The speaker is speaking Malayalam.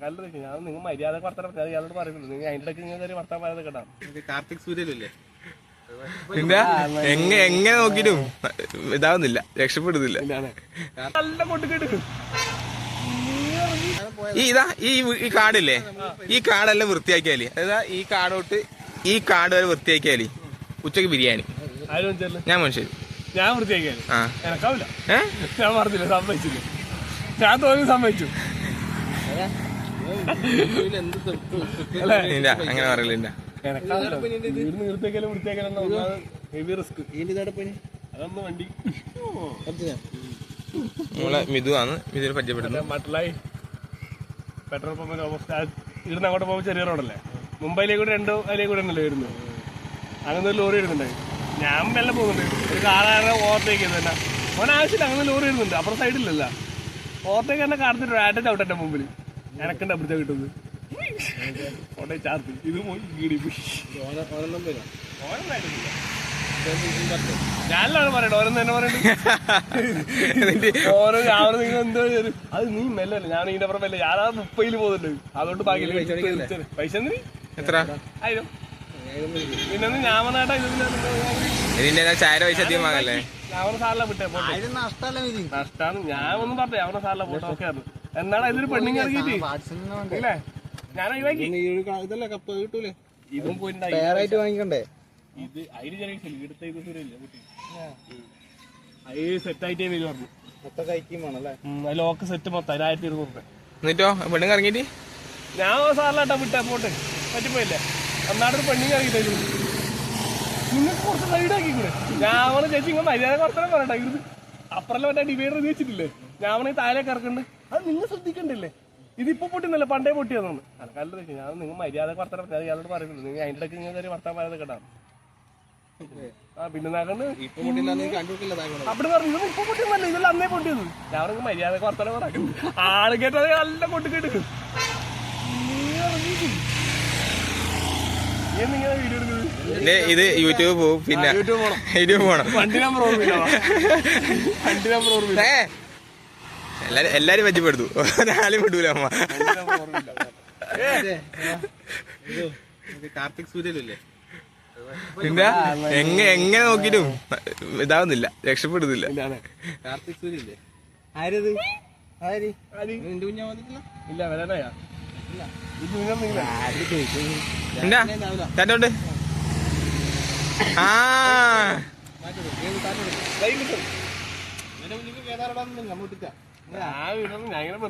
കല്ലു നിൽക്കും ഞാൻ നിങ്ങൾ മര്യാദ വർത്തനം ഞാൻ ഇയാളോട് നിങ്ങൾ അതിന്റെ ഇടയ്ക്ക് നിങ്ങൾ കയറി വർത്താൻ പറയാതെ കേട്ടാ കാർത്തിക് സൂര്യലല്ലേ പിന്നെ എങ്ങനെ എങ്ങനെ നോക്കിയിട്ടും ഇതാവുന്നില്ല രക്ഷപ്പെടുന്നില്ല. നല്ല കൊണ്ടുകെടുക്കും ഈ ഇതാ ഈ ഈ കാടില്ലേ? ഈ കാടെല്ലാം വൃത്തിയാക്കിയാലി അതാ ഈ കാടോട്ട് ഈ കാട് വരെ വൃത്തിയാക്കിയാലി ഉച്ചയ്ക്ക് ബിരിയാണി. ഞാൻ മനുഷ്യൻ ഞാൻ വൃത്തിയാക്കിയാലും? എനക്കാവില്ല. ഞാൻ പറഞ്ഞില്ല സമ്മതിച്ചില്ല. ഞാൻ തോന്നി സമ്മതിച്ചു. അല്ലേ അങ്ങനെ പറയില്ല നമ്മളെ മിതുവാണ് മിതുവിനെ പരിചയപ്പെടുന്നു. മട്ടലായി പെട്രോൾ പമ്പിന്റെ ഓപ്പോസിറ്റ് അങ്ങോട്ട് പോകുമ്പോൾ ചെറിയ റോഡല്ലേ? മുംബൈയിലേക്ക് കൂടെ രണ്ടോ അതിലേക്ക് കൂടെ ഉണ്ടല്ലോ വരുന്നത് അങ്ങനെ ഒരു ലോറി വരുന്നുണ്ട് ഞാൻ മെല്ലെ പോകുന്നുണ്ട് ഒരു കാറാണ് ചെയ്ത് തന്നെ. ഓൻ ആവശ്യമില്ല അങ്ങനെ ലോറി വരുന്നുണ്ട് അപ്പുറം സൈഡിലല്ല. ഓവർടേക്ക് തന്നെ കാണിച്ചിട്ട് ആറ്റ ചവിട്ടെ മുമ്പിൽ എനക്കുണ്ട് അപ്പുറത്തെ കിട്ടുന്നത്? ഓട്ടെ ചാർത്ത് ഇത് ഞാനല്ലാണ് പറയട്ടെ ഓരോന്ന് തന്നെ എന്നിട്ട് ഓരോ രാവിലെ നിങ്ങൾ എന്തോ ചെയ്തു? അത് നീ മെല്ലല്ല ഞാൻ ഇതിന്റെ അപ്പുറം മെല്ലെ. ഞാൻ ആ മുപ്പതിൽ പോകുന്നുണ്ട്. അതുകൊണ്ട് ബാക്കി പൈസ എത്ര? ആയിരം. പിന്നെ ഞാൻ വന്നാട്ടാ ഇത് ഇതിന്റെ ചായ പൈസ അധികം വാങ്ങല്ലേ? ഞാൻ അവനെ സാറിലെ വിട്ടേ നഷ്ടാണ് ഞാൻ ഒന്നും പറഞ്ഞേ അവനെ സാറിലെ പോട്ടെ ഓക്കെ ആണ് എന്നാണ് ഇതിൽ പെണ്ണിങ് ഇറങ്ങിയിട്ട്? ഇല്ലേ? ഞാൻ ഒഴിവാക്കി ഇതല്ലേ കപ്പ് കിട്ടൂലേ? ഇതും വാങ്ങിക്കണ്ടേ? ഇത് അതിന് ശരിയല്ല കുട്ടി. അത് സെറ്റ് ആയിട്ടേ വരും പറഞ്ഞു. മൊത്തം കഴിക്കും വേണല്ലേ ലോക്ക് സെറ്റ് മൊത്തം അതിനായിരത്തി ഇരുന്നൂറ് രൂപ എന്നിട്ടോ? പെണ്ണുങ്ങൾ ഇറങ്ങിയിട്ട്? ഞാൻ സാറിലാട്ടാ വിട്ടാ പോട്ടെ. പറ്റിപ്പോയില്ലേ? അന്നാടൊരു പെണ്ണിങ് ഇറങ്ങിട്ടായിരുന്നു നിങ്ങൾക്ക് കുറച്ച് സൈഡ് ആക്കിക്കൂടെ? ഞാൻ ചേച്ചി ഇങ്ങനെ മര്യാദ കുറച്ചേ പറയട്ടെ ഇത് അപ്പുറം മറ്റേ ഡിവൈഡർ ഉപയോഗിച്ചിട്ടില്ലേ വെച്ചിട്ടില്ലേ? ഞാൻ താഴെ ഇറക്കണ്ട് അത് നിങ്ങൾ ശ്രദ്ധിക്കണ്ടില്ലേ? ഇതിപ്പോ പൊട്ടിന്നല്ല? പണ്ടേ പൊട്ടിയതാണ്. അനക്കാലത്ത് വെച്ചു ഞാൻ നിങ്ങൾ മര്യാദ വർത്തനം ഞാൻ ഇയാളോട് പറയുന്നത് നിങ്ങൾ അതിന്റെ ഇടയ്ക്ക് നിങ്ങൾ വർത്താൻ പറയാതെ കേട്ടാ ആ പിന്നെ നാകണ്ട് ഇപ്പൊ കൂട്ടില്ല നീ കണ്ടുകിട്ടില്ല താങ്കൾ അവിടെ പറഞ്ഞു ഇപ്പൊ പൊട്ടിന്നല്ല ഇതെല്ലാം അന്നേ പൊട്ടിയത്. ഞാൻ പറഞ്ഞു മര്യാദ വർത്തനം പറയും ആൾ കേട്ടത് നല്ല പൊട്ടി കേട്ടു ഇത് യൂട്യൂബ് പോകും പിന്നെ യൂട്യൂബ് പോണം. യൂട്യൂബ് പോണം. വണ്ടി നമ്പർ ഓർമ്മ വണ്ടി നമ്പർ ഓർമ്മയില്ല. ഏ എല്ലാരും എല്ലാരും പരിചയപ്പെടുത്തു ഒരാളും വിടൂല അമ്മ. കാർത്തിക് സൂര്യലല്ലേ പിന്നെ എങ്ങനെ എങ്ങനെ നോക്കിയിട്ടും ഇതാവുന്നില്ല. രക്ഷപ്പെടുന്നില്ല. കാർത്തിക് സൂര്യല്ലേ ആരത് ഇല്ല വരാനായാ? തന്നോണ്ട്? ആ. ഞാൻ